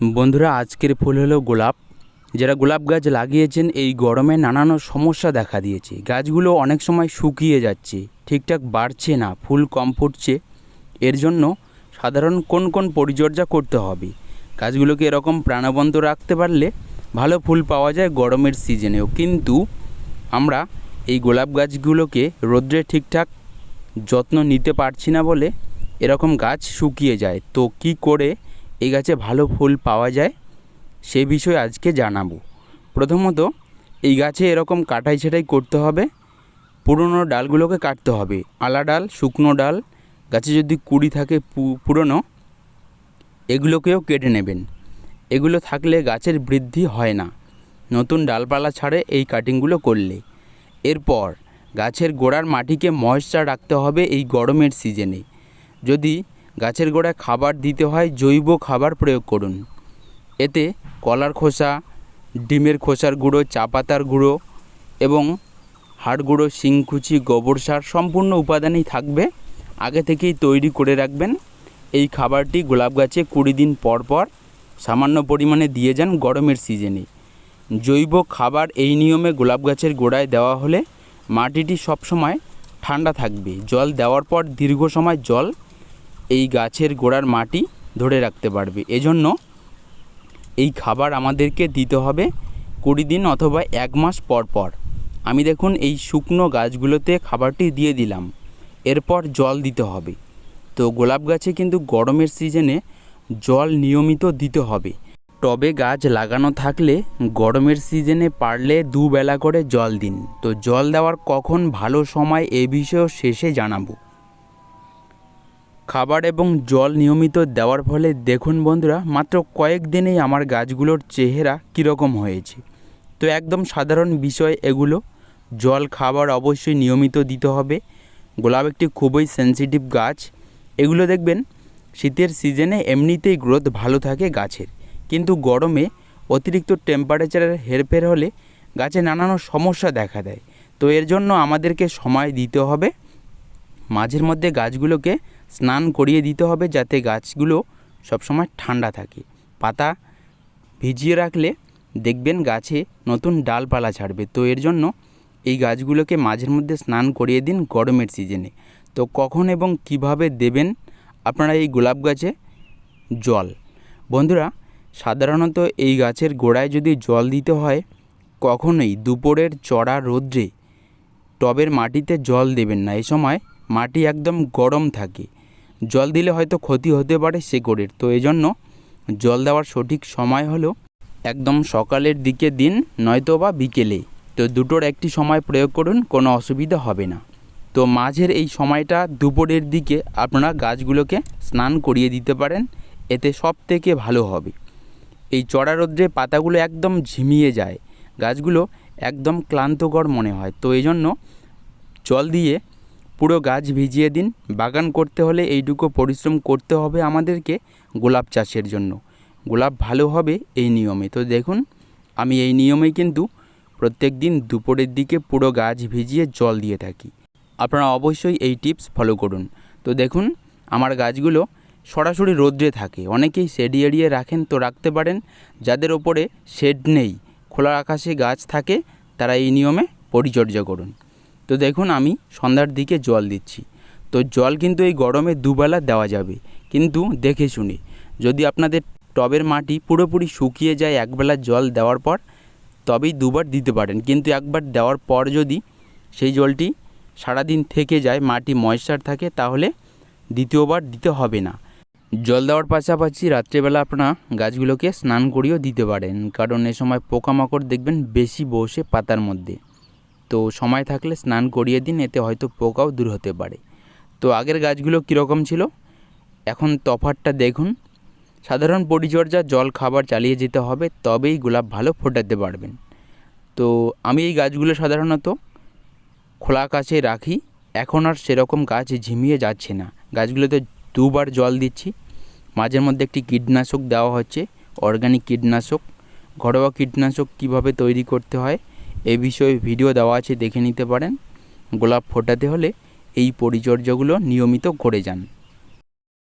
বন্ধুরা, আজকের ফুল হলো গোলাপ। যারা গোলাপ গাছ লাগিয়েছেন, এই গরমে নানান সমস্যা দেখা দিয়েছে। গাছগুলো অনেক সময় শুকিয়ে যাচ্ছে, ঠিকঠাক বাড়ছে না, ফুল কম ফুটছে। এর জন্য সাধারণ কোন কোন পরিচর্যা করতে হবে? গাছগুলোকে এরকম প্রাণবন্ত রাখতে পারলে ভালো ফুল পাওয়া যায় গরমের সিজনেও। কিন্তু আমরা এই গোলাপ গাছগুলোকে রোদ্রে ঠিকঠাক যত্ন নিতে পারছি না বলে এরকম গাছ শুকিয়ে যায়। তো কি করে এই গাছে ভালো ফুল পাওয়া যায়, সে বিষয়ে আজকে জানাব। প্রথমত, এই গাছে এরকম কাটাই ছাটাই করতে হবে। পুরনো ডালগুলোকে কাটতে হবে। আলা ডাল, শুকনো ডাল, গাছে যদি কুড়ি থাকে পুরনো, এগুলোকেও কেটে নেবেন। এগুলো থাকলে গাছের বৃদ্ধি হয় না। নতুন ডালপালা ছাড়ে এই কাটিংগুলো করলে। এরপর, গাছের গোড়ার মাটিকে ময়েশ্চার রাখতে হবে এই গরমের সিজনে। যদি গাছের গোড়ায় খাবার দিতে হয়, জৈব খাবার প্রয়োগ করুন। এতে কলার খোসা, ডিমের খোসার গুঁড়ো চা পাতার গুঁড়ো এবং হাড় গুঁড়ো, শিংকুচি, গোবর সার সম্পূর্ণ উপাদানই থাকবে। আগে থেকেই তৈরি করে রাখবেন। এই খাবারটি গোলাপ গাছে কুড়ি দিন পর পর সামান্য পরিমাণে দিয়ে যান গরমের সিজনে। জৈব খাবার এই নিয়মে গোলাপ গাছের গোড়ায় দেওয়া হলে মাটিটি সবসময় ঠান্ডা থাকবে। জল দেওয়ার পর দীর্ঘ সময় জল এই গাছের গোড়ার মাটি ধরে রাখতে পারবে। এজন্য এই খাবার আমাদেরকে দিতে হবে কুড়ি দিন অথবা এক মাস পর পর। আমি দেখুন এই শুকনো গাছগুলোতে খাবারটি দিয়ে দিলাম। এরপর জল দিতে হবে। তো গোলাপ গাছে কিন্তু গরমের সিজনে জল নিয়মিত দিতে হবে। টবে গাছ লাগানো থাকলে গরমের সিজনে পারলে দুবেলা করে জল দিন। তো জল দেওয়ার কখন ভালো সময় এ বিষয়েও শেষে জানাব। খাবার এবং জল নিয়মিত দেওয়ার ফলে দেখুন বন্ধুরা, মাত্র কয়েক দিনেই আমার গাছগুলোর চেহারা কীরকম হয়েছে। তো একদম সাধারণ বিষয় এগুলো। জল খাবার অবশ্যই নিয়মিত দিতে হবে। গোলাপ একটি খুবই সেনসিটিভ গাছ। এগুলো দেখবেন, শীতের সিজনে এমনিতেই গ্রোথ ভালো থাকে গাছের। কিন্তু গরমে অতিরিক্ত টেম্পারেচারের হেরফের হলে গাছে নানান সমস্যা দেখা দেয়। তো এর জন্য আমাদেরকে সময় দিতে হবে। মাঝের মধ্যে গাছগুলোকে স্নান করিয়ে দিতে হবে যাতে গাছগুলো সবসময় ঠান্ডা থাকে। পাতা ভিজিয়ে রাখলে দেখবেন গাছে নতুন ডালপালা ছাড়বে তো এর জন্য এই গাছগুলোকে মাঝের মধ্যে স্নান করিয়ে দিন গরমের সিজনে। তো কখন এবং কীভাবে দেবেন আপনারা এই গোলাপ গাছে? জল। বন্ধুরা, সাধারণত এই গাছের গোড়ায় যদি জল দিতে হয়, কখনোই দুপুরের চড়া রোদ্রে টবের মাটিতে জল দেবেন না। এই সময় মাটি একদম গরম থাকে। জল দিলে হয়তো ক্ষতি হতে পারে শেকড়ের তো এজন্য জল দেওয়ার সঠিক সময় হলো একদম সকালের দিকে দিন, নয়তো বা বিকেলে। তো দুটোর একটি সময় প্রয়োগ করুন, কোনো অসুবিধা হবে না। তো মাঝের এই সময়টা দুপুরের দিকে আপনারা গাছগুলোকে স্নান করিয়ে দিতে পারেন, এতে সব থেকে ভালো হবে। এই চড়া রোদ্রে পাতাগুলো একদম ঝিমিয়ে যায়, গাছগুলো একদম ক্লান্তকর মনে হয়। তো এই জন্য জল দিয়ে পুরো গাছ ভিজিয়ে দিন। বাগান করতে হলে এইটুকু পরিশ্রম করতে হবে আমাদেরকে গোলাপ চাষের জন্য। গোলাপ ভালো হবে এই নিয়মে। তো দেখুন, আমি এই নিয়মেই কিন্তু প্রত্যেক দিন দুপুরের দিকে পুরো গাছ ভিজিয়ে জল দিয়ে থাকি। আপনারা অবশ্যই এই টিপস ফলো করুন। তো দেখুন, আমার গাছগুলো সরাসরি রোদ্রে থাকে। অনেকেই শেড এড়িয়ে রাখেন তো রাখতে পারেন। যাদের ওপরে শেড নেই, খোলা আকাশে গাছ থাকে, তারা এই নিয়মে পরিচর্যা করুন। তো দেখুন আমি সন্ধ্যার দিকে জল দিচ্ছি। তো জল কিন্তু এই গরমে দুবেলা দেওয়া যাবে। কিন্তু দেখে শুনে, যদি আপনাদের টবের মাটি পুরোপুরি শুকিয়ে যায় একবেলা জল দেওয়ার পর, তবেই দুবার দিতে পারেন। কিন্তু একবার দেওয়ার পর যদি সেই জলটি সারাদিন থেকে যায়, মাটি ময়েশ্চার থাকে, তাহলে দ্বিতীয়বার দিতে হবে না। জল দেওয়ার পাশাপাশি রাত্রেবেলা আপনারা গাছগুলোকে স্নান করিয়েও দিতে পারেন। কারণ এ সময় পোকামাকড় দেখবেন বেশি বসে পাতার মধ্যে। তো সময় থাকলে স্নান করিয়ে দিন, এতে হয়তো পোকাও দূর হতে পারে। তো আগের গাছগুলো কীরকম ছিল? এখন তফাতটা দেখুন। সাধারণ পরিচর্যা, জল, খাবার চালিয়ে যেতে হবে, তবেই গোলাপ ভালো ফোটাতে পারবেন। তো আমি এই গাছগুলো সাধারণত খোলা আকাশে রাখি। এখন আর সেরকম গাছ ঝিমিয়ে যাচ্ছে না। গাছগুলোতে দুবার জল দিচ্ছি। মাঝের মধ্যে একটি কীটনাশক দেওয়া হচ্ছে অর্গানিক কীটনাশক। ঘরোয়া কীটনাশক কীভাবে তৈরি করতে হয়? এ বিষয়ে ভিডিও দেওয়া আছে, দেখে নিতে পারেন। গোলাপ ফোটাতে হলে এই পরিচর্যাগুলো নিয়মিত করে যান।